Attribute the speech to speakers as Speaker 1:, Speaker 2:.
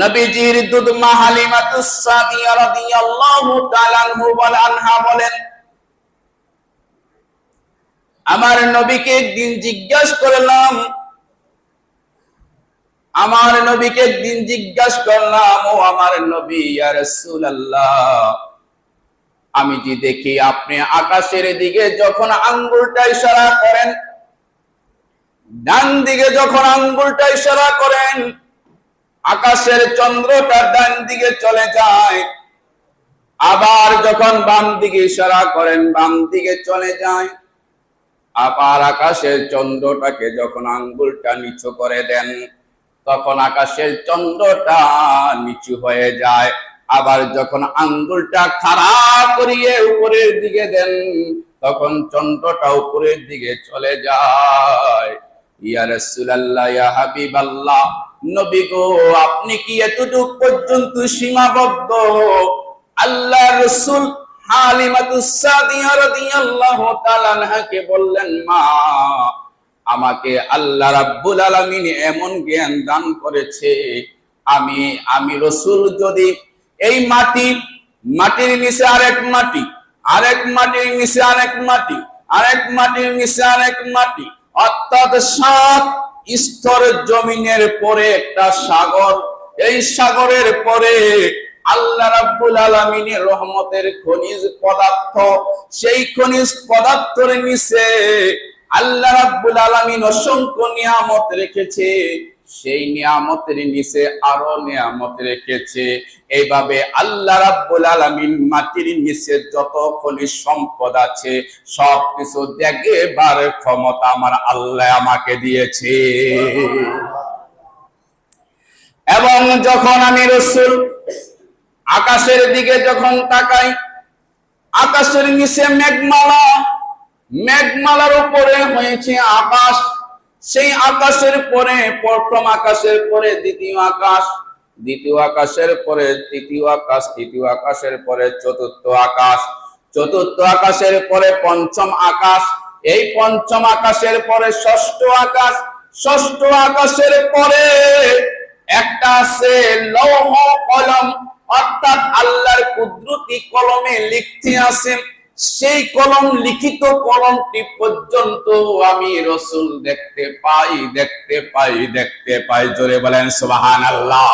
Speaker 1: নবীজির দুধমা হালিমাতুস সাদিয়া বলেন, আমার নবীকে একদিন জিজ্ঞাসা করলাম, আমার নবীকে একদিন জিজ্ঞাসা করলাম, ও আমার নবী, ইয়া আমি যে দেখি আপনি আকাশের দিকে যখন আঙ্গুলটা ইশারা করেন, ডান দিকে যখন আঙ্গুলটা ইশারা করেন আকাশের চন্দ্রটা ডান দিকে চলে যায়। আবার যখন বাম দিকে ইশারা করেন, বাম দিকে চলে যায়। আবার আকাশের চন্দ্রটাকে যখন আঙ্গুলটা নিচু করে দেন, তখন আকাশের চন্দ্রটা নিচু হয়ে যায়। আবার যখন আঙ্গুলটা খারাপ করিয়ে উপরের দিকে দেন, তখন চন্দ্রটা উপরের দিকে চলে যায়। ইয়া রাসূলুল্লাহ, ইয়া হাবিবাল্লাহ নবী গো আপনি কি এতটুক পর্যন্ত সীমাবদ্ধ? আল্লাহ রসুল বললেন, মা, আমাকে আল্লাহ রাব্বুল আলামিন এমন জ্ঞান দান করেছে। আমি আমি রসুল যদি এই মাটি, মাটির নিচে আরেক মাটি, আরেক মাটির নিচে আরেক মাটি, আরেক মাটির নিচে আরেক মাটি, অর্থাৎ সাত স্তর জমিনের পরে একটা সাগর। এই সাগরের পরে আল্লাহ রাব্বুল আলামিনের রহমতের খনিজ পদার্থ, সেই খনিজ পদার্থের নিচে আল্লাহ রাব্বুল আলামিন অসংখ্য নিয়ামত রেখেছে। সেই নিয়ামতের নিচে আরও নিয়ামত রেখেছে। এইভাবে আল্লাহ রাব্বুল আলামিন মাটির নিচে যত খনিজ সম্পদ আছে সব কিছু দেখবার ক্ষমতা আমার আল্লাহ আমাকে দিয়েছে। এবং যখন আমি রসুল আকাশের দিকে যখন তাকাই, আকাশের নিচে মেঘমালা, মেঘমালার উপরে হয়েছে আকাশ। সেই আকাশের পরে, প্রথম আকাশের পরে, দ্বিতীয় আকাশ, দ্বিতীয় আকাশের পরে, তৃতীয় আকাশ, তৃতীয় আকাশের পরে, চতুর্থ আকাশ, চতুর্থ আকাশের পরে, পঞ্চম আকাশ, এই পঞ্চম আকাশের পরে, ষষ্ঠ আকাশ, ষষ্ঠ আকাশের পরে একটা আছে লৌহ কলম, অর্থাৎ আল্লাহর কুদরতি কলমে লিখতে আছেন সেই কলম, লিখিত কলমটি পর্যন্ত আমি রসুল দেখতে পাই দেখতে পাই দেখতে পাই। জোরে বলেন সুবাহান আল্লাহ